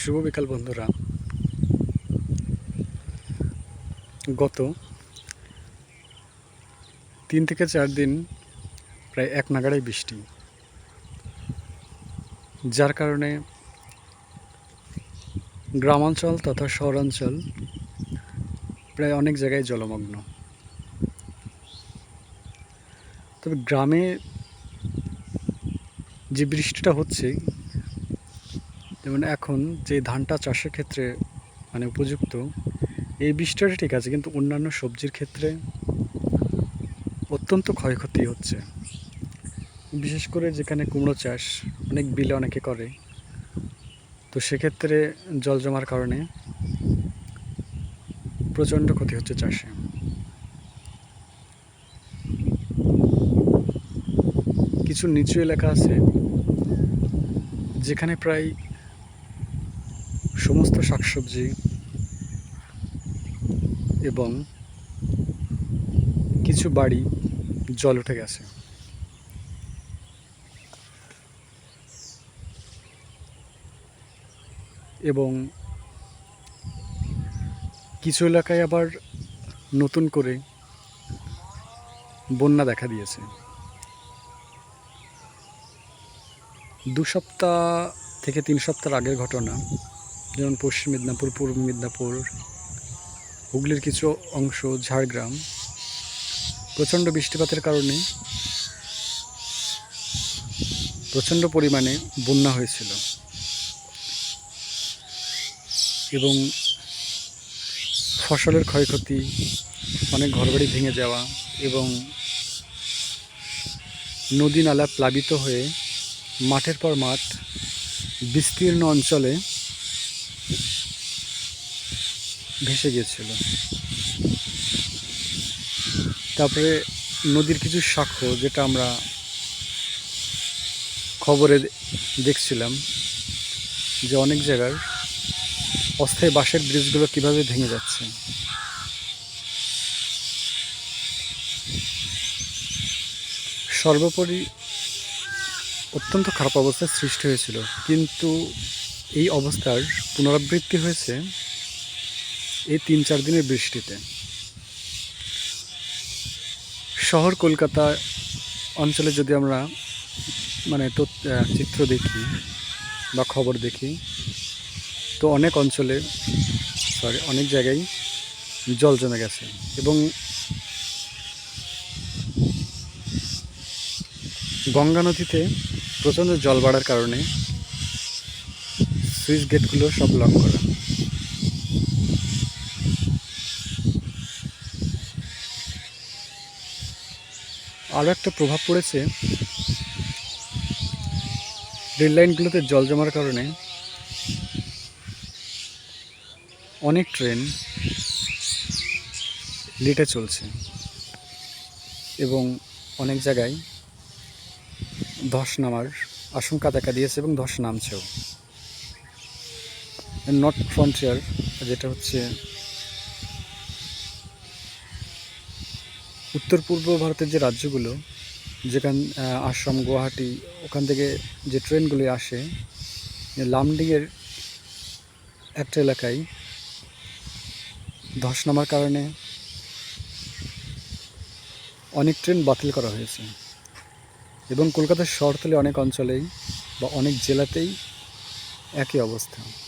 শুভ বিকাল, বন্ধুরা। গত তিন থেকে চার দিন প্রায় এক নাগাড়াই বৃষ্টি। যার কারণে গ্রামাঞ্চল তথা শহরাঞ্চল প্রায় অনেক জায়গায় জলমগ্ন। তবে গ্রামে যে বৃষ্টিটা হচ্ছে যেমন এখন যে ধানটা চাষের ক্ষেত্রে মানে উপযুক্ত, এই বৃষ্টিটা ঠিক আছে, কিন্তু অন্যান্য সবজির ক্ষেত্রে অত্যন্ত ক্ষয়ক্ষতি হচ্ছে। বিশেষ করে যেখানে কুমড়ো চাষ অনেক বিলে অনেকে করে, তো সেক্ষেত্রে জল জমার কারণে প্রচণ্ড ক্ষতি হচ্ছে চাষে। কিছু নিচু এলাকা আছে, যেখানে প্রায় সমস্ত শাকসবজি এবং কিছু বাড়ি জল উঠে গেছে। এবং কিছু এলাকায় আবার নতুন করে বন্যা দেখা দিয়েছে। দু সপ্তাহ থেকে তিন সপ্তাহ আগের ঘটনা। যেমন পশ্চিম মেদিনীপুর, পূর্ব মেদিনীপুর, হুগলির কিছু অংশ, ঝাড়গ্রাম। প্রচণ্ড বৃষ্টিপাতের কারণে প্রচণ্ড পরিমাণে বন্যা হয়েছিল। এবং ফসলের ক্ষয়ক্ষতি, অনেক ঘরবাড়ি ভেঙে যাওয়া এবং নদী নালা প্লাবিত হয়ে মাঠের পর মাঠ বিস্তীর্ণ অঞ্চলে ভেসে গিয়েছিল। তারপরে নদীর কিছু সাক্ষ্য যেটা আমরা খবরে দেখছিলাম, যে অনেক জায়গার অস্থায়ী বাঁশের ব্রিজগুলো কীভাবে ভেঙে যাচ্ছে। সর্বোপরি অত্যন্ত খারাপ অবস্থার সৃষ্টি হয়েছিল, কিন্তু এই অবস্থার পুনরাবৃত্তি হয়েছে এই তিন চার দিনের বৃষ্টিতে। শহর কলকাতা অঞ্চলে যদি আমরা মানে চিত্র দেখি বা খবর দেখি, তো অনেক অঞ্চলে সরি অনেক জায়গায় জল জমে গেছে এবং গঙ্গা নদীতে প্রচণ্ড জল বাড়ার কারণে সুইচ গেটগুলো সব লক করা। আরও একটা প্রভাব পড়েছে রেল লাইনগুলোতে জল জমার কারণে। অনেক ট্রেন লেটে চলছে এবং অনেক জায়গায় ধস নামার আশঙ্কা দেখা দিয়েছে এবং ধস নামছেও। নর্থ ফ্রন্টিয়ার যেটা হচ্ছে উত্তর পূর্ব ভারতের যে রাজ্যগুলো, যেখান আসাম, গুয়াহাটি, ওখান থেকে যে ট্রেনগুলি আসে, লামডিংয়ের একটা এলাকায় ধস নামার কারণে অনেক ট্রেন বাতিল করা হয়েছে। এবং কলকাতার শহরতলে অনেক অঞ্চলেই বা অনেক জেলাতেই একই অবস্থা।